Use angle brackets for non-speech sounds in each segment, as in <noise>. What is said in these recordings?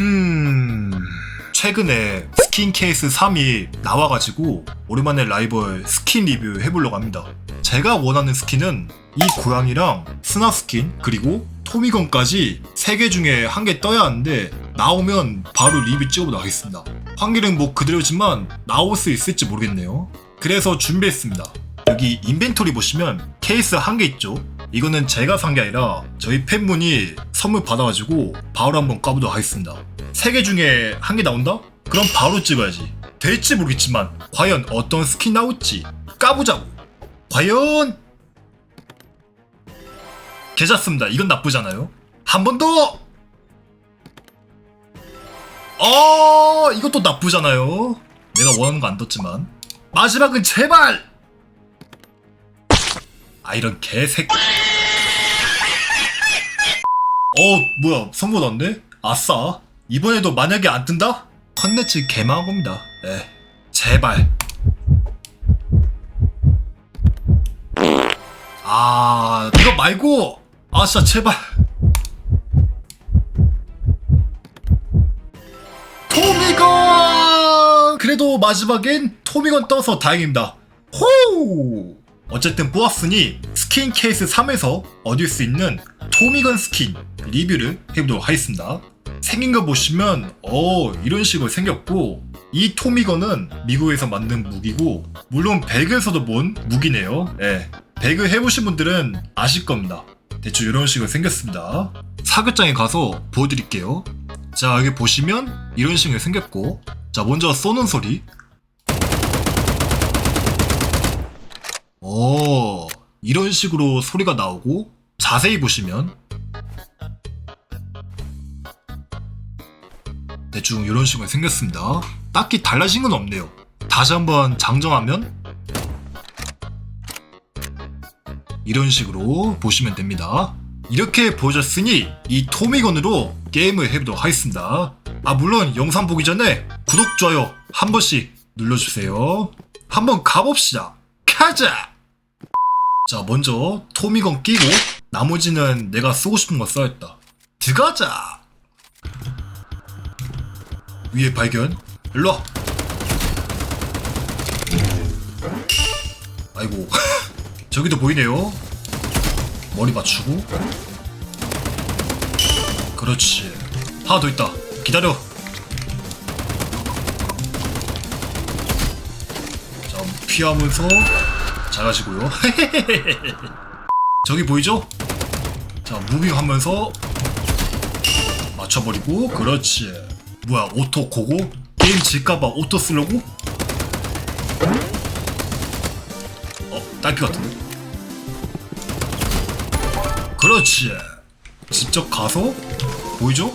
음... 최근에 스킨 케이스 3이 나와가지고 오랜만에 라이벌 스킨 리뷰 해보려고 합니다. 제가 원하는 스킨은 이 고양이랑 스나 스킨 그리고 토미건까지 3개 중에 한 개 떠야 하는데 나오면 바로 리뷰 찍어보도록 하겠습니다. 확률은 뭐 그대로지만 나올 수 있을지 모르겠네요. 그래서 준비했습니다. 여기 인벤토리 보시면 케이스 한 개 있죠? 이거는 제가 산 게 아니라 저희 팬분이 선물 받아가지고 바로 한번 까보도록 하겠습니다. 3개 중에 한 개 나온다? 그럼 바로 찍어야지. 될지 모르겠지만 과연 어떤 스킨 나올지 까보자고. 과연 개잡습니다. 이건 나쁘잖아요. 한 번 더. 어, 이것도 나쁘잖아요. 내가 원하는 거 안 떴지만 마지막은 제발 아 이런 개새끼. 어 뭐야 선고 났네? 아싸. 이번에도 만약에 안 뜬다? 컨넷이 개망합니다. 에 예, 제발. 아 이거 말고. 아 진짜 제발. 토미건! 그래도 마지막엔 토미건 떠서 다행입니다. 호우! 어쨌든 뽑았으니 스킨 케이스 3에서 얻을 수 있는 토미건 스킨 리뷰를 해보도록 하겠습니다. 생긴 거 보시면 어 이런 식으로 생겼고 이 토미건은 미국에서 만든 무기고 물론 배그에서도 본 무기네요. 예. 배그 해보신 분들은 아실 겁니다. 대충 이런 식으로 생겼습니다. 사극장에 가서 보여드릴게요. 자 여기 보시면 이런 식으로 생겼고 자 먼저 쏘는 소리 어, 이런 식으로 소리가 나오고 자세히 보시면 대충 이런 식으로 생겼습니다. 딱히 달라진 건 없네요. 다시 한번 장정하면 이런 식으로 보시면 됩니다. 이렇게 보여줬으니 이 토미건으로 게임을 해보도록 하겠습니다. 아 물론 영상 보기 전에 구독, 좋아요 한 번씩 눌러주세요. 한번 가봅시다. 가자! 자 먼저 토미건 끼고 나머지는 내가 쓰고 싶은 거 써야겠다. 들어가자! 위에 발견. 일로와. 아이고. <laughs> 저기도 보이네요. 머리 맞추고. 그렇지. 하나 더 있다. 기다려. 자 피하면서 잘하시고요. <laughs> 저기 보이죠? 자, 무빙하면서 맞춰버리고, 그렇지. 뭐야, 오토 고고? 게임 질까봐 오토 쓰려고? 어, 딸피 같은데? 그렇지. 직접 가서, 보이죠?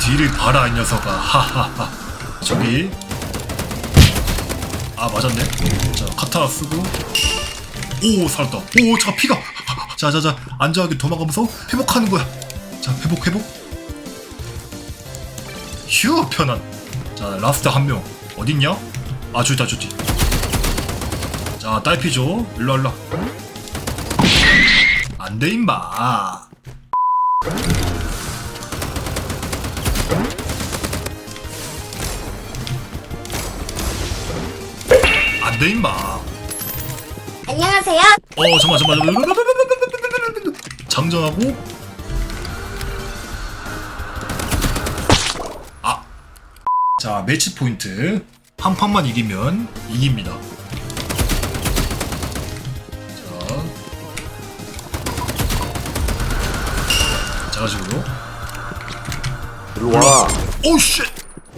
뒤를 봐라, 이 녀석아. 하하하. 저기, 아 맞았네. 자 카타나 쓰고. 오 살았다. 오 잠깐 피가. 자자자 안전하게 도망가면서 회복하는 거야. 자 회복 회복. 휴 편한. 자 라스트 한 명. 어딨냐? 아 저기다 저기 자 딸피죠 일로 일로 안돼 임마. 안돼 임마. 안녕하세요. 어 잠만 잠만 잠만. 장전하고. 아자 매치 포인트. 한 판만 이기면 이깁니다. 자. 자가지고. 일로와. 오쉣!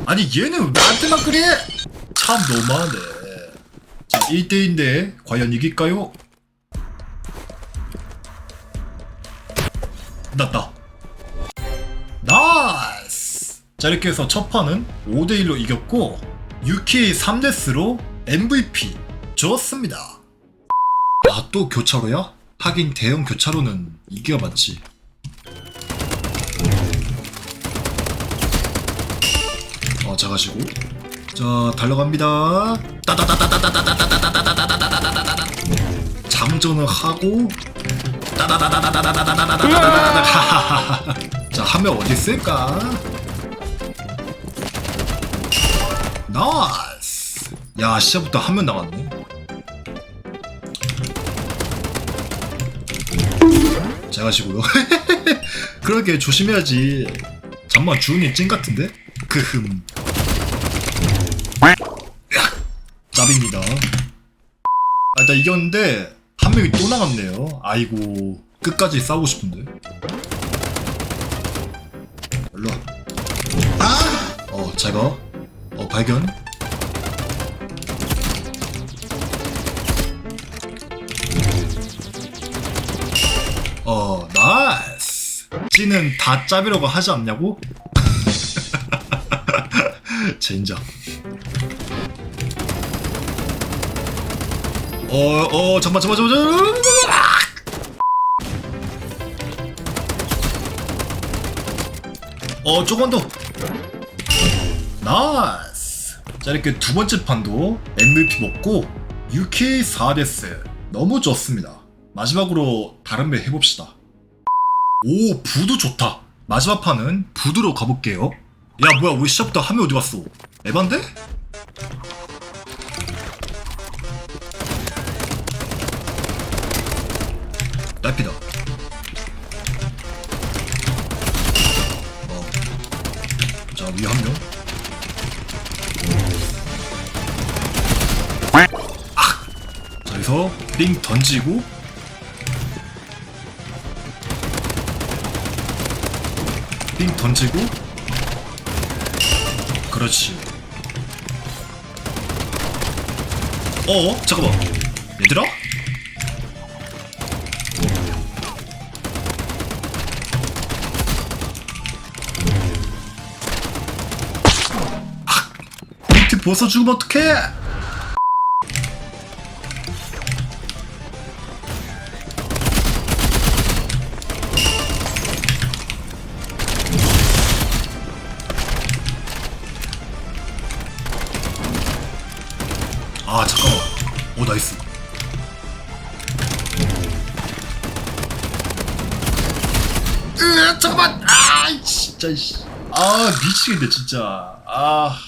아니 얘는 나한테만 그래! 참 너무하네. 1대인데 과연 이길까요? 났다 나이스! 자 이렇게 해서 첫 판은 5대1로 이겼고 유키 3데스로 MVP 줬습니다 아 또 교차로야? 하긴 대형 교차로는 이겨봤지 어 자가시고 자, 달려갑니다. 장전을 하고. <laughs> 자 하면 어디 있을까? 나이스. 야 시작부터 하면 나왔네. 잘 가시고요 <laughs> 그러게 조심해야지. 잠만 주은이 찐 같은데? 그흠. 짭입니다. 아, 나 이겼는데 한 명이 또 나갔네요. 아이고 끝까지 싸우고 싶은데. 일로 와. 아! 어, 잘 가. 어, 발견. 어, 나이스. 찌는 다 짭이라고 하지 않냐고? <laughs> 젠장. 어, 어, 잠깐만, 잠깐만, 잠깐만. 어, 조금 더. 나이스. 자, 이렇게 두 번째 판도 MVP 먹고 UK 4데스. 너무 좋습니다. 마지막으로 다른 배 해봅시다. 오, 부두 좋다. 마지막 판은 부두로 가볼게요. 야, 뭐야, 우리 시작부터 하면 어디 갔어? 에반데? 딸피다. 어. 자, 위에 한 명. 아! 자, 여기서 링 던지고 링 던지고 그렇지. 어? 잠깐만. 얘들아? 벗어 죽으면 어떡해? 아 잠깐만. 오 나이스. 으 잠깐만. 아 진짜 씨. 아 미치겠네 진짜. 아아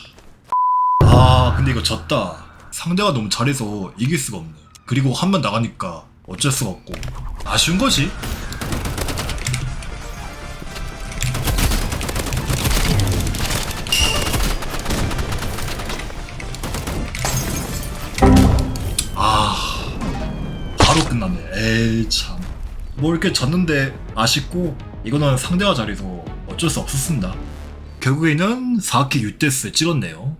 근데 이거 졌다. 상대가 너무 잘해서 이길 수가 없네. 그리고 한 번 나가니까 어쩔 수가 없고. 아쉬운 거지. 아 바로 끝났네. 에이 참 뭐 이렇게 졌는데 아쉽고 이거는 상대가 잘해서 어쩔 수 없었습니다. 결국에는 4키 6데스 찍었네요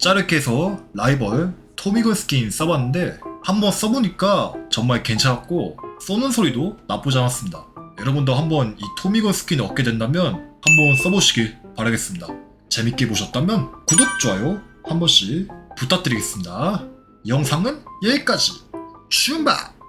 짜르게 해서 라이벌 토미건 스킨 써봤는데 한번 써보니까 정말 괜찮았고 쏘는 소리도 나쁘지 않았습니다. 여러분도 한번 이 토미건 스킨을 얻게 된다면 한번 써보시길 바라겠습니다. 재밌게 보셨다면 구독, 좋아요 한 번씩 부탁드리겠습니다. 이 영상은 여기까지. 슈마!